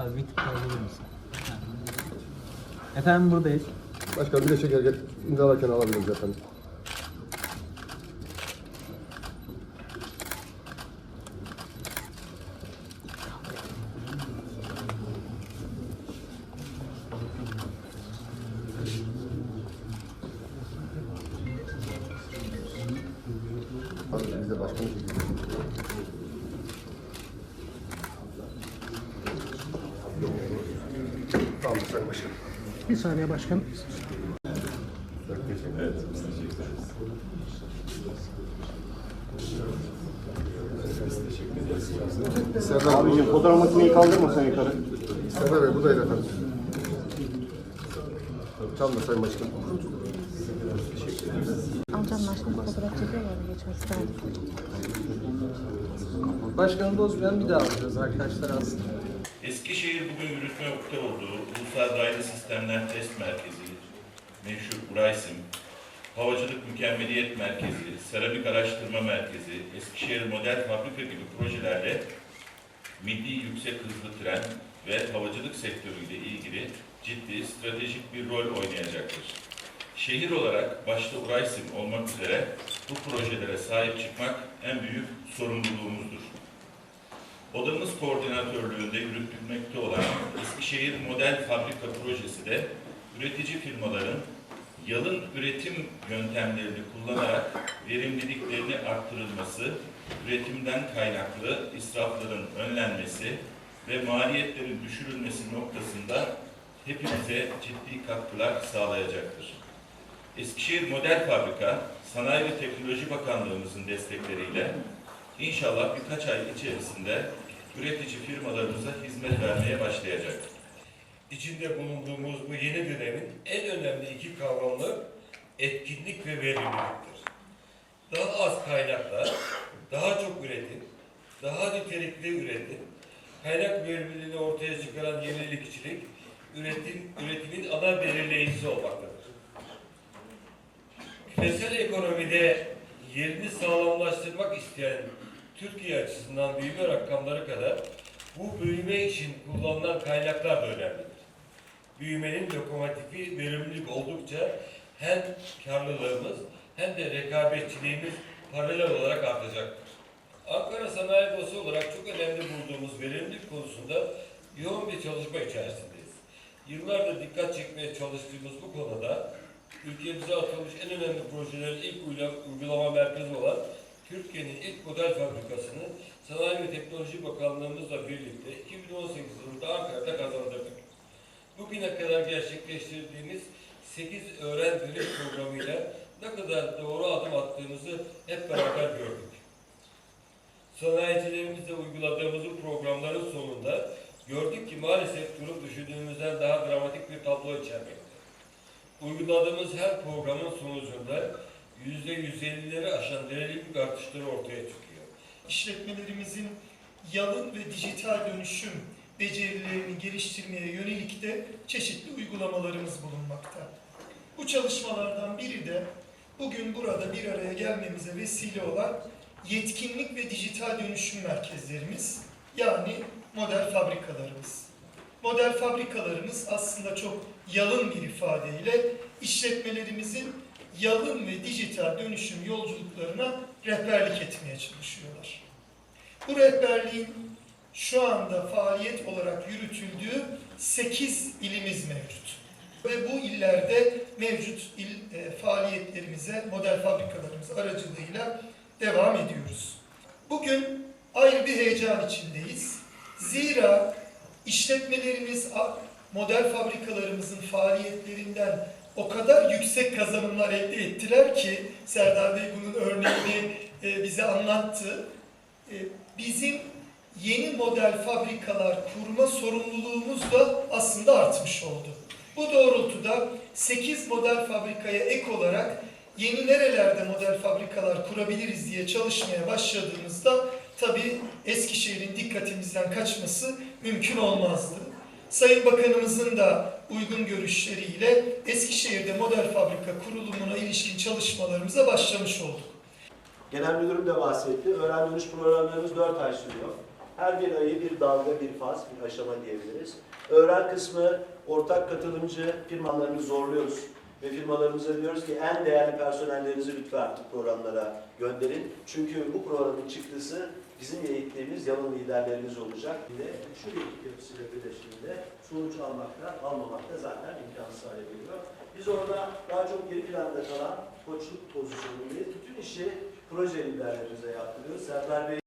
Abi bir tık misin? Ha. Efendim buradayız. Başkan bir de şeker get imzalarken alabiliriz efendim. Hadi biz de başkanı çekelim. Tamam Sayın Başkanım. Bir saniye başkanım. Serdar, Abicim fotoğraf makineyi kaldırmasan yukarı. Serdar Bey buradayız efendim. Tam da Sayın Başkanım. Amcam başka fotoğraf çekiyorlar mı geçmek isterdim. Başkanı bozmayan bir daha alacağız arkadaşlar aslında. Eskişehir bugün yürütmekte olduğu Ulusal Raylı Sistemler Test Merkezi, meşhur Uraysim, Havacılık Mükemmeliyet Merkezi, Seramik Araştırma Merkezi, Eskişehir Model Fabrika gibi projelerle milli yüksek hızlı tren ve havacılık sektörüyle ilgili ciddi stratejik bir rol oynayacaktır. Şehir olarak başta Uraysim olmak üzere bu projelere sahip çıkmak en büyük sorumluluğumuzdur. Odamız koordinatörlüğünde yürütülmekte olan Eskişehir Model Fabrika Projesi de üretici firmaların yalın üretim yöntemlerini kullanarak verimliliklerini arttırılması, üretimden kaynaklı israfların önlenmesi ve maliyetlerin düşürülmesi noktasında hepimize ciddi katkılar sağlayacaktır. Eskişehir Model Fabrika, Sanayi ve Teknoloji Bakanlığımızın destekleriyle İnşallah birkaç ay içerisinde üretici firmalarımıza hizmet vermeye başlayacak. İçinde bulunduğumuz bu yeni dönemin en önemli iki kavramı etkinlik ve verimliliktir. Daha az kaynakla, daha çok üretim, daha nitelikli üretim, kaynak verimliliğini ortaya çıkaran yenilikçilik, üretim, üretimin ana belirleyicisi olmaktadır. Küresel ekonomide yerini sağlamlaştırmak isteyen Türkiye açısından büyüme rakamları kadar bu büyüme için kullanılan kaynaklar da önemlidir. Büyümenin lokomotifi verimlilik oldukça hem karlılığımız hem de rekabetçiliğimiz paralel olarak artacaktır. Ankara Sanayi Odası olarak çok önemli bulduğumuz verimlilik konusunda yoğun bir çalışma içerisindeyiz. Yıllardır dikkat çekmeye çalıştığımız bu konuda ülkemize atılmış en önemli projelerin ilk uygulama merkezi olan Türkiye'nin ilk model fabrikasını Sanayi ve Teknoloji Bakanlığımızla birlikte 2018 yılında Ankara'da kazandırdık. Bugüne kadar gerçekleştirdiğimiz 8 öğren dönüş programıyla ne kadar doğru adım attığımızı hep beraber gördük. Sanayicilerimizle uyguladığımız programların sonunda gördük ki maalesef durum düşündüğümüzden daha dramatik bir tablo içermekte. Uyguladığımız her programın sonucunda yüzde 150'leri aşan verimlilik artışları ortaya çıkıyor. işletmelerimizin yalın ve dijital dönüşüm becerilerini geliştirmeye yönelik de çeşitli uygulamalarımız bulunmakta. Bu çalışmalardan biri de bugün burada bir araya gelmemize vesile olan yetkinlik ve dijital dönüşüm merkezlerimiz yani model fabrikalarımız. Model fabrikalarımız aslında çok yalın bir ifadeyle işletmelerimizin yalın ve dijital dönüşüm yolculuklarına rehberlik etmeye çalışıyorlar. Bu rehberliğin şu anda faaliyet olarak yürütüldüğü 8 ilimiz mevcut. Ve bu illerde mevcut il e, faaliyetlerimize, model fabrikalarımız aracılığıyla devam ediyoruz. Bugün ayrı bir heyecan içindeyiz. Zira işletmelerimiz, model fabrikalarımızın faaliyetlerinden o kadar yüksek kazanımlar elde ettiler ki Serdar Bey bunun örneğini e, bize anlattı. E, bizim yeni model fabrikalar kurma sorumluluğumuz da aslında artmış oldu. Bu doğrultuda 8 model fabrikaya ek olarak yeni nerelerde model fabrikalar kurabiliriz diye çalışmaya başladığımızda tabii Eskişehir'in dikkatimizden kaçması mümkün olmazdı. Sayın Bakanımızın da uygun görüşleriyle Eskişehir'de model fabrika kurulumuna ilişkin çalışmalarımıza başlamış olduk. Genel müdürüm de bahsetti. Öğren dönüş programlarımız 4 ay sürüyor. her bir ayı bir dalga, bir faz, bir aşama diyebiliriz. Öğren kısmı ortak katılımcı firmalarını zorluyoruz. Ve firmalarımıza diyoruz ki en değerli personellerinizi lütfen programlara gönderin. Çünkü bu programın çıktısı bizim eğittiğimiz yalın liderlerimiz olacak. Bir de şu eğitim yapısıyla birleştiğinde sonuç almakta, almamakta zaten imkansız hale geliyor. Biz orada daha çok geri planda kalan koçluk pozisyonundayız. Bütün işi proje liderlerimize yaptırıyoruz. Serdar Bey